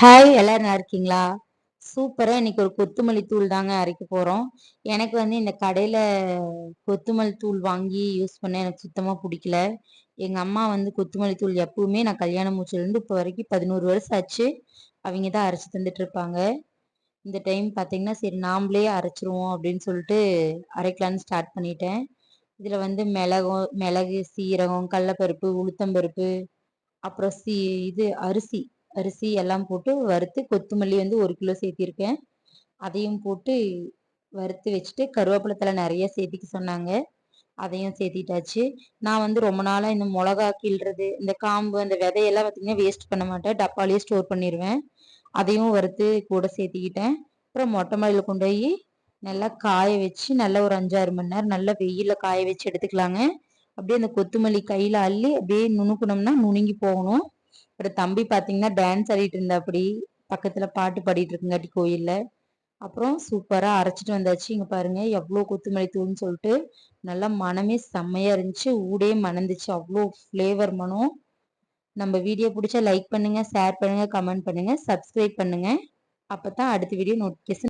Hi எல்லாரும் நல்லா இருக்கீங்களா? சூப்பராக இன்னைக்கு ஒரு கொத்தமல்லி தூள் தாங்க அரைக்க போகிறோம் எனக்கு வந்து இந்த கடையில் கொத்துமல்லி தூள் வாங்கி யூஸ் பண்ண எனக்கு சுத்தமாக பிடிக்கல. எங்கள் அம்மா வந்து கொத்துமல்லி தூள் எப்பவுமே நான் கல்யாணம் முடிச்சிலேருந்து இப்போ வரைக்கும் பதினோரு வருஷம் ஆச்சு. அவங்க தான் அரைச்சி தந்துட்டு இருப்பாங்க. இந்த டைம் பார்த்தீங்கன்னா சரி நாம்ளே அரைச்சிருவோம் அப்படின்னு சொல்லிட்டு அரைக்கலான்னு ஸ்டார்ட் பண்ணிட்டேன். இதில் வந்து மிளகும் மிளகு சீரகம் கடலப்பருப்பு உளுத்தம்பருப்பு அப்புறம் சி இது அரிசி. அரிசி எல்லாம் போட்டு வறுத்து கொத்தமல்லி வந்து ஒரு கிலோ சேர்த்திருக்கேன். அதையும் போட்டு வறுத்து வச்சுட்டு கருவேப்பிலத்தில் நிறைய சேர்த்திக்க சொன்னாங்க. அதையும் சேர்த்திட்டாச்சு. நான் வந்து ரொம்ப நாளாக இந்த மிளகா கிள்றது இந்த காம்பு அந்த விதையெல்லாம் பார்த்திங்கன்னா வேஸ்ட் பண்ண மாட்டேன். டப்பாலேயே ஸ்டோர் பண்ணிடுவேன் அதையும் வறுத்து கூட சேர்த்திக்கிட்டேன். அப்புறம் மொட்டை மாடியில் கொண்டு போய் நல்லா காய வச்சு நல்லா ஒரு அஞ்சாறு மணி நேரம் நல்லா வெயிலில் காய வச்சு எடுத்துக்கலாங்க. அப்படியே அந்த கொத்தமல்லி கையில் அள்ளி அப்படியே நுணுக்கணும்னா நுணுங்கி போகணும். அப்புறம் தம்பி பார்த்தீங்கன்னா டான்ஸ் ஆடிட்டு இருந்தா அப்படி பக்கத்தில் பாட்டு பாடிட்டு இருக்குங்காட்டி கோயிலில். அப்புறம் சூப்பராக அரைச்சிட்டு வந்தாச்சு. இங்கே பாருங்க எவ்வளோ கொத்தமல்லி தூள்னு சொல்லிட்டு நல்லா மனமே செம்மையாக இருந்துச்சு. ஊடே மணந்துச்சு. அவ்வளோ ஃப்ளேவர் மனம். நம்ம வீடியோ பிடிச்சா லைக் பண்ணுங்கள் ஷேர் பண்ணுங்கள் கமெண்ட் பண்ணுங்கள் சப்ஸ்கிரைப் பண்ணுங்கள் அப்போ தான் அடுத்த வீடியோ நோட்டிஃபிகேஷன்